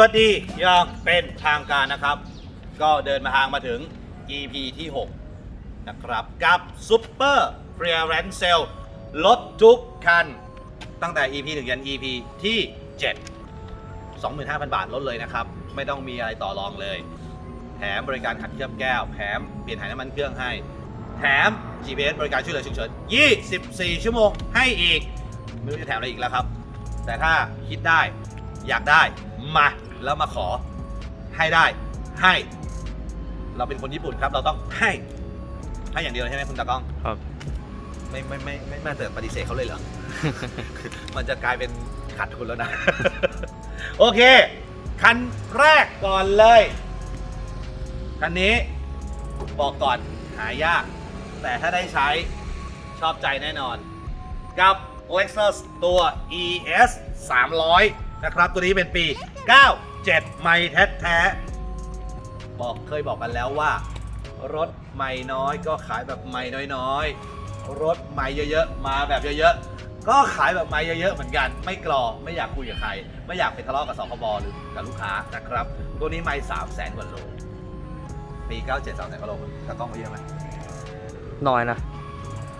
วัสดีอย่างเป็นทางการนะครับ ก็เดินมาทางมาถึง EP ที่ 6 นะครับ กับ Super Clearance Sale ลดทุกคัน ตั้งแต่ EP 1 ยัน EP ที่ 7 25,000 บาทลดเลยนะครับ ไม่ต้องมีอะไรต่อรองเลย แถมบริการขัดเคลือบแก้ว แถมเปลี่ยนถ่ายน้ำมันเครื่องให้ แถม GPS บริการช่วยเหลือฉุกเฉิน 24 ชั่วโมงให้อีก ไม่รู้จะแถมอะไรอีกแล้วครับ แต่ถ้าคิดได้อยากได้มา แล้วมาขอให้ได้ ให้ เราเป็นคนญี่ปุ่นครับ เราต้องให้ ให้อย่างเดียวเลยใช่ไหมคุณตากล้อง ครับ ไม่ไม่ไม่ไม่ไม่แต่ปฏิเสธเขาเลยเหรอ มันจะกลายเป็นขาดทุนแล้วนะ โอเค คันแรกก่อนเลย คันนี้บอกก่อนหายาก แต่ถ้าได้ใช้ชอบใจแน่นอน กับ Lexus ตัว ES 300 นะครับ ตัวนี้เป็นปี 97ไม่แท้แท้ๆบอกเคยบอกกันแล้วว่า รถใหม่น้อยก็ขายแบบใหม่น้อยๆ รถใหม่เยอะๆ มาแบบเยอะๆ ก็ขายแบบใหม่เยอะๆ เหมือนกัน ไม่กรอไม่อยากคุยกับใคร ไม่อยากไปทะเลาะกับสคบหรือกับลูกค้านะครับ ตัวนี้ไม่3แสนกว่าโลปี 97 3แสนกว่าโลตากล้องมาเยอะไหมน้อยนะ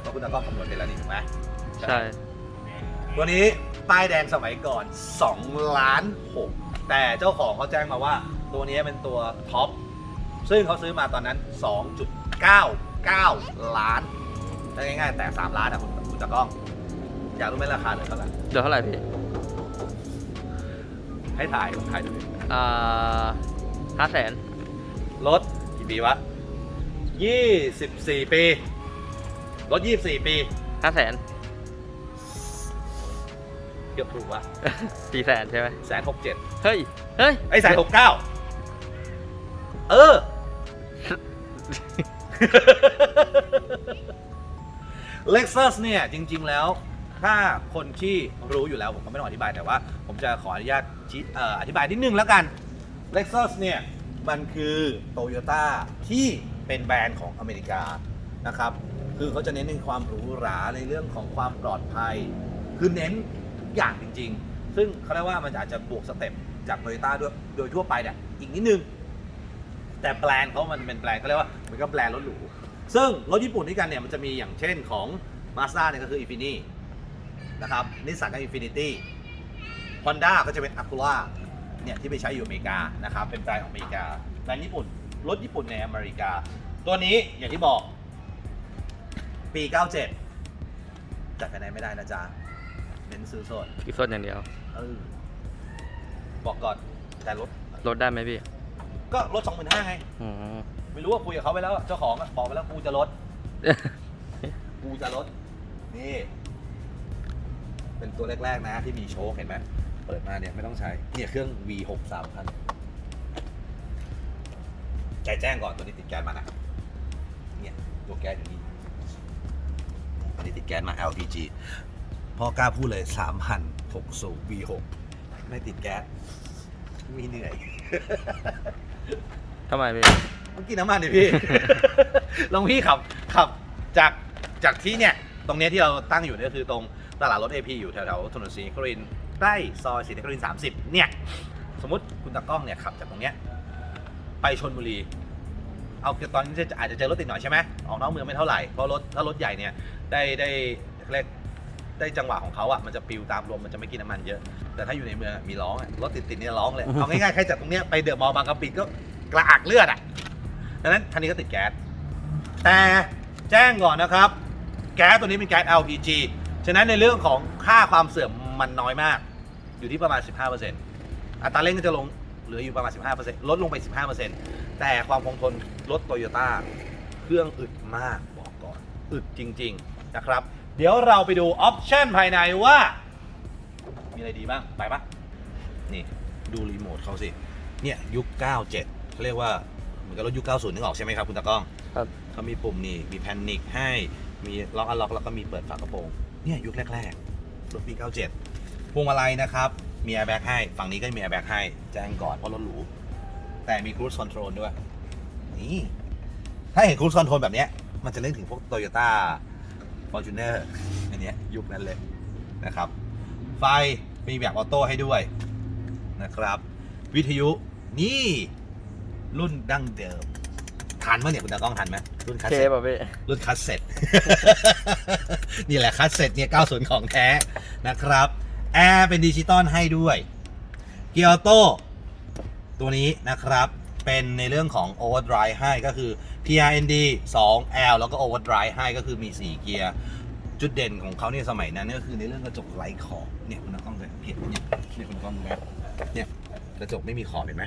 เพราะคุณตากล้องคำนวณเป็นแล้วนี่ถูกไหม ใช่ ตัวนี้ ป้ายแดงสมัยก่อน 2 ล้าน6แต่เจ้าของเขาแจ้งมาว่า ตัวนี้เป็นตัวท็อป ซึ่งเขาซื้อมาตอนนั้น 2.99 ล้านถ้าง่ายๆแต่ 3 ล้านอะคุณคุณตากล้อง อยากรู้ไหมราคาเหลือเท่าไหร่เดี๋ยวเท่าไหร่พี่ ให้ถ่ายผมถ่ายดูดิอ่าห้าแสนรถกี่ปีวะ 24 ปี รถ 24 ปีห้าแสน เกือบถูกวะสี่แสนใช่ไหมแสนหกเจ็ดเฮ้ย เฮ้ยไอ้แสนหกเก้าเออ Lexus เนี่ย จริง ๆ แล้ว ถ้าคนที่รู้อยู่แล้วผมก็ไม่ต้องอธิบายแต่ว่า ผมจะขออนุญาตชี้เอ่ออธิบายนิดนึงแล้วกัน Lexus เนี่ย มันคือโตโยต้าที่เป็นแบรนด์ของอเมริกานะครับ คือเขาจะเน้นในความหรูหราในเรื่องของความปลอดภัย คือเน้นทุก อย่างจริง ๆ ซึ่งเขาเรียกว่ามันอาจจะบวกสเต็ปจากโตโยต้าด้วยโดยทั่วไปเนี่ยอีกนิดนึง แต่แบรนด์เขามันเป็นแบรนด์เขาเรียกว่าเหมือนกับแบรนด์รถหรูซึ่งรถญี่ปุ่นด้วยกันเนี่ยมันจะมีอย่างเช่นของ Mazda เนี่ยก็คือ Infiniti นะครับนิสสันก็ Infinity Honda ก็จะเป็น Acura เนี่ยที่ไปใช้อยู่อเมริกานะครับเป็นแบรนด์ของอเมริกาแบรนด์ญี่ปุ่นรถญี่ปุ่นในอเมริกา ตัวนี้อย่างที่บอกปี 97จัดภายในไม่ได้นะจ๊ะ น้นซื้อสดอีกสดอย่างเดียวเออบอกก่อนแต่รถลดได้ไหมพี่ก็รถ25,000ไง อืมไม่รู้ว่าคุยกับเขาไปแล้วเจ้าของอะบอกไปแล้วกูจะลด กูจะลด นี่ เป็นตัวแรก ๆ นะที่มีโชคเห็นไหมเปิดมาเนี่ยไม่ต้องใช้ เนี่ยเครื่อง V6 3000ใจแจ้งก่อนตัวนี้ติดแก๊สมานะ เนี่ยตัวแก๊สอยู่นี่อันนี้ติดแก๊สมา LPG พ่อกล้าพูดเลย3,000 6สูบ V6 ไม่ติดแก๊สมีเหนื่อย ทำไมพี่ ต้องกินน้ำมันดิพี่ ลองพี่ขับขับจากจากที่เนี่ย ตรงเนี้ยที่เราตั้งอยู่เนี่ยคือตรงตลาดรถ AP อยู่แถวๆถนนศรีนครินทร์ใกล้ซอยศรีนครินทร์30 เนี่ย สมมติคุณตากล้องเนี่ยขับจากตรงเนี้ยไปชนบุรี เอาคือตอนนี้จะอาจจะเจอรถติดหน่อยใช่ไหมออกนอกเมืองไม่เท่าไหร่เพราะรถถ้ารถใหญ่เนี่ยได้ได้เรียก ได้จังหวะของเขาอะมันจะปิวตามลมมันจะไม่กินน้ำมันเยอะ แต่ถ้าอยู่ในเมืองอะมีร้องอะรถติดๆเนี่ยร้องเลยเอาง่ายๆแค่จากตรงเนี้ยไปเดอะมอลล์บางกะปิก็กระอักเลือดอะดังนั้นคันนี้ก็ติดแก๊สแต่แจ้งก่อนนะครับ แก๊สตัวนี้เป็นแก๊ส LPG ฉะนั้นในเรื่องของค่าความเสื่อมมันน้อยมาก อยู่ที่ประมาณ 15%อัตราเร่งก็จะลงเหลืออยู่ประมาณ 15%ลดลงไป 15%แต่ความคงทนรถโตโยต้าเครื่องอึดมากบอกก่อน อึดจริง ๆ นะครับ เดี๋ยวเราไปดูออปชั่นภายในว่า มีอะไรดีบ้าง ไปปะนี่ดูรีโมทเขาสิ เนี่ยยุค 97เขาเรียกว่า เหมือนกับรถยุค 90 นึกออกใช่ไหมครับ คุณตากล้องครับ เขามีปุ่มนี่ มีแพนิคให้ มีล็อกอันล็อกแล้วก็มีเปิดฝากระโปรง เนี่ยยุคแรกๆ รถปี 97 พวงมาลัยนะครับ มีแอร์แบ็กให้ ฝั่งนี้ก็มีแอร์แบ็กให้ แจ้งก่อนเพราะรถหรู แต่มีครู i คอนโทรลด้วย นี่ ถ้าเห็นครู i คอนโทรลแบบเนี้ย มันจะนึกถึงพวกโตโยต้า ฟอร์จูเนอร์อันเนี้ยยุคนั้นเลยนะครับ ไฟมีแบบออโต้ให้ด้วยนะครับ วิทยุนี่รุ่นดั้งเดิมทันไหมเนี่ยคุณตากล้องทันไหมรุ่นคาสเคเซ็ตป่ะพี่รุ่นคัสเซ็ตนี่แหละคัสเซ็ตเนี่ย 90 ของแท้นะครับ แอร์เป็นดิจิตอลให้ด้วยเกียร์ออโต้ตัวนี้นะครับ เป็นในเรื่องของ Overdrive ให้ก็คือ PRND 2L แล้วก็ Overdrive ให้ก็คือมี 4 เกียร์ จุดเด่นของเขาเนี่ยสมัยนั้นเนี่ยก็คือในเรื่องกระจกไร้ขอบเนี่ยคุณต้องเห็นเนี่ยเนี่ยคุณต้องดูนะเนี่ยกระจกไม่มีขอบเห็นไหม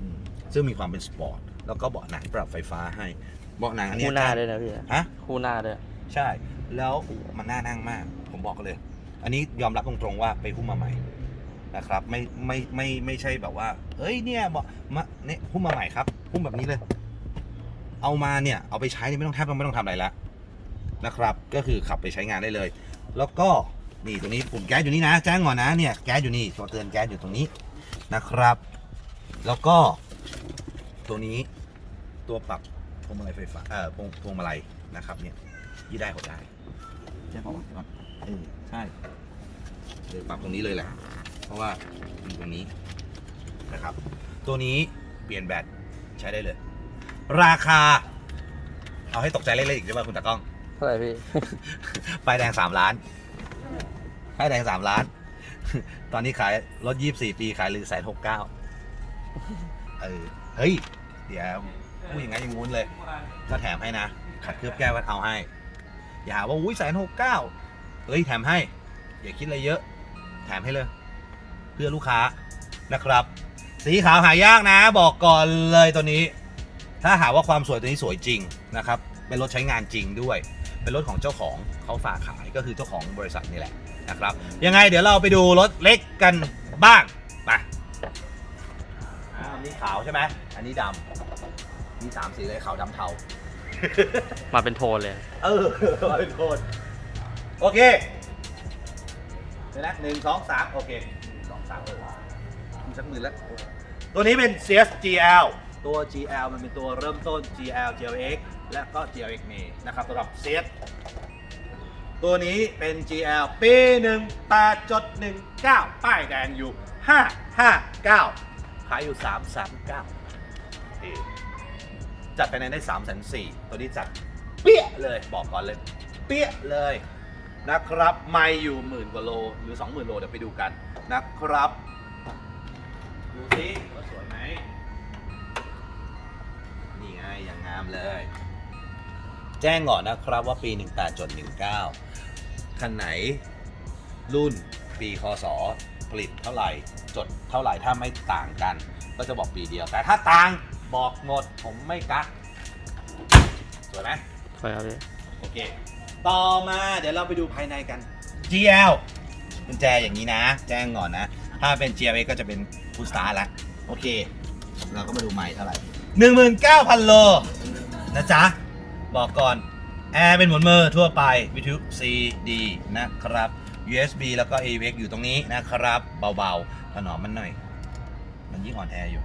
อืมซึ่งมีความเป็นสปอร์ตแล้วก็เบาะหนังปรับไฟฟ้าให้เบาะหนังอันเนี้ยคู่หน้าด้วยนะพี่ฮะคู่หน้าด้วยใช่ แล้วมันน่านั่งมาก ผมบอกเลย อันนี้ยอมรับตรงๆว่าไปหุ้มมาใหม่นะครับ ไม่ไม่ไม่ไม่ใช่แบบว่า เอ้ยเนี่ยบอกมาเนี่ยหุ้มมาใหม่ครับหุ้มแบบนี้เลย เอามาเนี่ยเอาไปใช้เนี่ยไม่ต้องแทบไม่ต้องทำอะไรแล้วนะครับ ก็คือขับไปใช้งานได้เลย แล้วก็นี่ตัวนี้ปุ่มแก๊สอยู่นี่นะแจ้งก่อนนะเนี่ยแก๊สอยู่นี่ตัวเตือนแก๊สอยู่ตรงนี้นะครับ แล้วก็ตัวนี้ตัวปรับพวงมาลัยไฟฟ้าเอ่อพวงพวงมาลัยนะครับเนี่ยยี่ได้หดได้ใช่ป่าวะเดี๋ยวก่อนเออใช่เลยปรับตรงนี้เลยแหละ เพราะว่ามีตรงนี้นะครับ ตัวนี้เปลี่ยนแบตใช้ได้เลย ราคา เอาให้ตกใจเล็กๆอีกใช่ไหมคุณตากล้อง เท่าไหร่พี่ ป้ายแดงสามล้านป้ายแดงสามล้าน ตอนนี้ขายรถยี่สี่ปีขายเหลือแสนหกเก้าเออ เฮ้ย เดี๋ยวพูดอย่างนั้นอย่างงู้นเลย ก็แถมให้นะ ขัดเคลือบแก้วก็เอาให้ อย่าหาว่าอุ้ยแสนหกเก้าเฮ้ย แถมให้ อย่าคิดอะไรเยอะ แถมให้เลย เพื่อลูกค้านะครับ สีขาวหายากนะ บอกก่อนเลยตัวนี้ ถ้าหาว่าความสวยตัวนี้สวยจริงนะครับเป็นรถใช้งานจริงด้วย เป็นรถของเจ้าของเขาฝากขายก็คือเจ้าของบริษัทนี่แหละนะครับ ยังไงเดี๋ยวเราไปดูรถเล็กกันบ้างไปอ่าอันนี้ขาวใช่ไหมอันนี้ดำมีสามสีเลยขาวดำเทา มาเป็นโทนเลย เออมาเป็นโทนโอเคเดี๋ยวนะหนึ่งสองสามโอเคหนึ่งสองสามเออมีสักหมื่นแล้ว ตัวนี้เป็น CS GL ตัว GL มันเป็นตัวเริ่มต้น GL GLX และก็ GLX มีนะครับสำหรับ CS ตัวนี้เป็น GL ปี18.19 ป้ายแดงอยู่ 559 ขายอยู่ 339เอ่จัดไปในได้ 3 4 0 0ตัวนี้จัดเปี้ยเลยบอกก่อนเลย เปี้ยเลยนะครับ ไม่อยู่หมื่นกว่าโลหรือ 20,000 โลเดี๋ยวไปดูกันนะครับ ดูสิว่าสวยไหม นี่ไงอย่างงามเลย แจ้งก่อนนะครับว่าปี 18.19 คันไหน รุ่นปีคศผลิตเท่าไหร่ จดเท่าไหร่ถ้าไม่ต่างกัน ก็จะบอกปีเดียว แต่ถ้าต่างบอกหมดผมไม่กักสวยไหมสวยครับพี่โอเค ต่อมาเดี๋ยวเราไปดูภายในกัน GL กุญแจอย่างนี้นะ แจ้งก่อนนะ ถ้าเป็น GLA ก็จะเป็นฟูสตาร์ละโอเค เราก็มาดูใหม่เท่าไหร่ 19,000 โล นะจ๊ะ บอกก่อน แอร์เป็นหมุนมือทั่วไปวิทยุ CD นะครับ USB แล้วก็ AVX อยู่ตรงนี้นะครับ เบาๆ ถนอมมันหน่อย มันยิ่งอ่อนแออยู่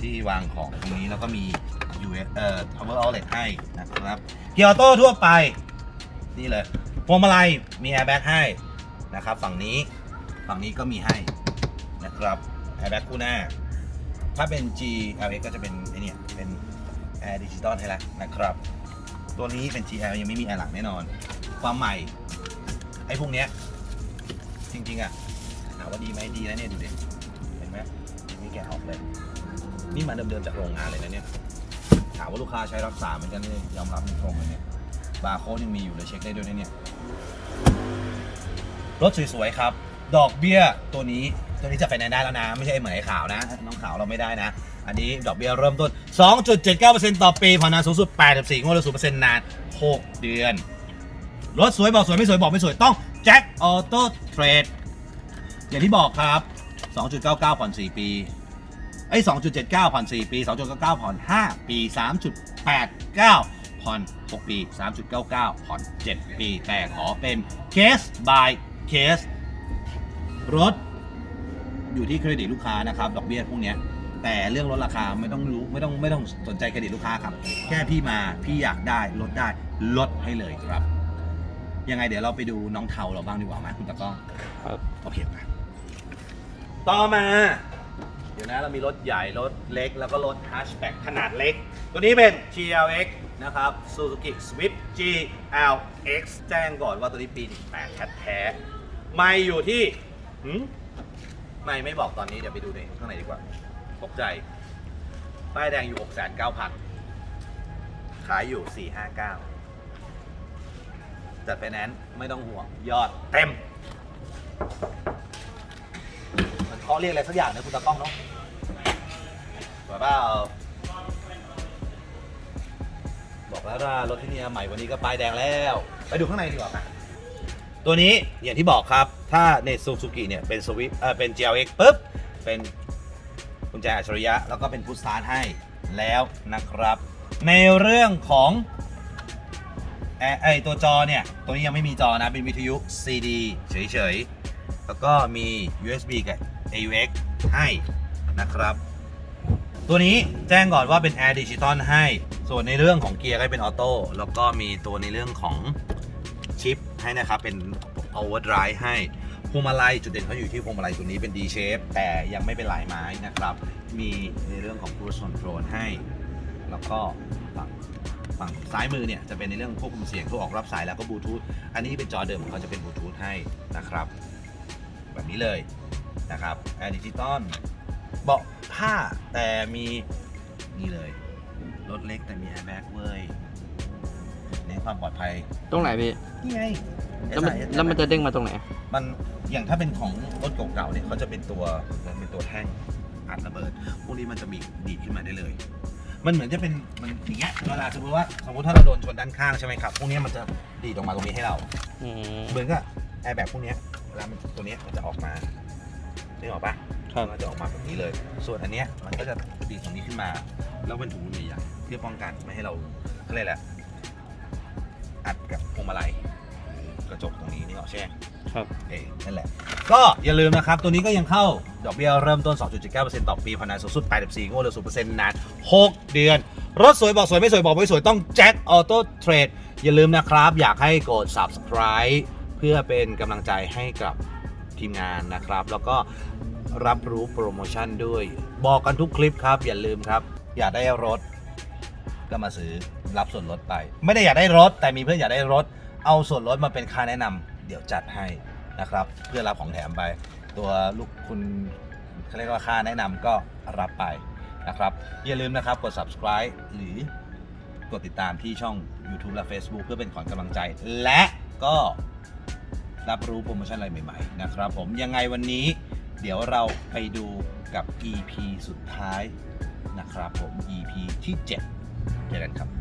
ที่วางของตรงนี้แล้วก็มี US เอ่อ power outlet ให้นะครับ เกียร์ออโต้ทั่วไป นี่เลยพวงมาลัยมี airbag ให้นะครับ ฝั่งนี้ฝั่งนี้ก็มีให้นะครับ airbag คู่หน้า ถ้าเป็น G LX ก็จะเป็นไอเนี่ยเป็น Air Digital ให้แล้วนะครับ ตัวนี้เป็น GL ยังไม่มีแอร์หลังแน่นอน ความใหม่ ไอ้พวกเนี้ย จริง ๆ อะถามว่าดีไหมดีนะเนี่ยดูดิเห็นไหมมีแกะออกเลย นี่มาเดิมๆจากโรงงานเลยนะเนี่ยถามว่าลูกค้าใช้รักษาเหมือนกันเลยยอมรับตรงเลยเนี่ยบาร์โค้ดยังมีอยู่เลยเช็คได้ด้วยนะเนี่ยรถสวยๆครับ ดอกเบี้ยตัวนี้ ตัวนี้จะไปไหนได้แล้วนะ ไม่ใช่เหมือนไอ้ขาวนะ น้องขาวเราไม่ได้นะ อันนี้ดอกเบี้ยเริ่มต้น 2.79%ต่อปีผ่อนนานสูงสุด 84 งวดละ0%นาน 6 เดือน รถสวยบอกสวยไม่สวยบอกไม่สวยต้องแจ็คออโต้เทรดอย่างที่บอกครับ 2.99 ผ่อน 4 ปีไอ้2.79 ผ่อน 4 ปี 2.99 ผ่อน 5 ปี 3.89 ผ่อน 6 ปี 3.99 ผ่อน 7 ปี แต่ขอเป็นเคส by เคส รถ อยู่ที่เครดิตลูกค้านะครับดอกเบี้ยพวกเนี้ยแต่เรื่องลดราคาไม่ต้องรู้ไม่ต้องไม่ต้องสนใจเครดิตลูกค้าครับ แค่พี่มาพี่อยากได้ลดได้ลดให้เลยครับ ยังไงเดี๋ยวเราไปดูน้องเทาเราบ้างดีกว่าไหมคุณตะกล้องครับ โอเคไปต่อมา เดี๋ยวนะเรามีรถใหญ่รถเล็ก แล้วก็รถฮัชแบ็กขนาดเล็ก ตัวนี้เป็น GLX นะครับ Suzuki Swift GLX แจ้งก่อนว่าตัวนี้ปี 18แท้ๆไม่อยู่ที่หืม ไม่ไม่บอกตอนนี้เดี๋ยวไปดูในข้างในดีกว่าตกใจ ป้ายแดงอยู่6,900ขายอยู่ 459 จัดไฟแนนซ์ไม่ต้องห่วง ยอดเต็ม มันเคาเรียกอะไรสักอย่างนะคุณตากล้องเนาะสวยเปล่าบอกแล้วว่ารถที่นี่ใหม่วันนี้ก็ป้ายแดงแล้ว ไปดูข้างในดีกว่าค่ะ ตัวนี้อย่างที่บอกครับ ถ้าในซูซูกิเนี่ยเป็นสวิฟเออเป็น GLX ปุ๊บ เป็นกุญแจอัจฉริยะ แล้วก็เป็นพุทสตาร์ทให้แล้วนะครับ ในเรื่องของแอร์ไอตัวจอเนี่ย ตัวนี้ยังไม่มีจอนะ เป็นวิทยุ CD เฉยๆ แล้วก็มี USB กับ AUX ให้นะครับ ตัวนี้แจ้งก่อนว่าเป็น Air Digital ให้ ส่วนในเรื่องของเกียร์ก็เป็นออโต้แล้วก็มีตัวในเรื่องของ ให้นะครับ เป็น Overdrive ให้พวงมาลัยจุดเด่นเขาอยู่ที่พวงมาลัยตัวนี้เป็น D shape แต่ยังไม่เป็นลายไม้นะครับ มีในเรื่องของ cruise control ให้ แล้วก็ฝั่งฝั่งซ้ายมือเนี่ยจะเป็นในเรื่องควบคุมเสียงโทรออกรับสายแล้วก็บลูทูธอันนี้เป็นจอเดิมของเขาจะเป็นบลูทูธให้นะครับ แบบนี้เลยนะครับแอร์ดิจิตอลเบาะผ้าแต่มีนี่เลยรถเล็กแต่มีแอร์แบ็กเว้ย ความปลอดภัยตรงไหนพี่นี่ไงแล้วมัน SIS แล้วมันจะเด้งมาตรงไหน มันอย่างถ้าเป็นของรถเก่าๆเนี่ยเขาจะเป็นตัวเป็นตัวแท่งอัดระเบิด พวกนี้มันจะมีดีดขึ้นมาได้เลย มันเหมือนจะเป็นมันอย่างเงี้ยเวลาสมมติว่าสมมติถ้าเราโดนชนด้านข้างใช่ไหมครับพวกนี้มันจะดีดออกมาตรงนี้ให้เรา อืม เหมือนกับแอร์แบ็กพวกเนี้ยเวลามันตัวเนี้ยมันจะออกมานึกออกปะครับ มันจะออกมาแบบนี้เลย ส่วนอันเนี้ยมันก็จะดีดตรงนี้ขึ้นมา แล้วเป็นถุงมือใหญ่ๆเพื่อป้องกันไม่ให้เราเขาเรียกอะไร อะอัดกับพวงมาลัยกระจกตรงนี้นี่ออกใช่ไหมครับเองนั่นแหละ ก็อย่าลืมนะครับ ตัวนี้ก็ยังเข้า ดอกเบี้ยเริ่มต้น 2.79%ต่อปีพนันสูงสุด 84 งวดละ0%นาน 6 เดือน รถสวยบอกสวยไม่สวยบอกไม่สวยต้องแจ็คออโต้เทรดอย่าลืมนะครับ อยากให้กด subscribe เพื่อเป็นกำลังใจให้กับทีมงานนะครับ แล้วก็รับรู้โปรโมชั่นด้วย บอกกันทุกคลิปครับ อย่าลืมครับ อยากได้รถ ก็มาซื้อรับส่วนลดไป ไม่ได้อยากได้รถ แต่มีเพื่อนอยากได้รถ เอาส่วนลดมาเป็นค่าแนะนำเดี๋ยวจัดให้นะครับ เพื่อรับของแถมไป ตัวลูกคุณเขาเรียกว่าค่าแนะนำก็รับไปนะครับ อย่าลืมนะครับกด subscribe หรือกดติดตามที่ช่อง YouTube และ Facebook เพื่อเป็นขวัญกำลังใจ และก็รับรู้โปรโมชั่นอะไรใหม่ๆ นะครับผมยังไงวันนี้เดี๋ยวเราไปดูกับ EP สุดท้ายนะครับผม EP ที่ 7 เจอกันครับ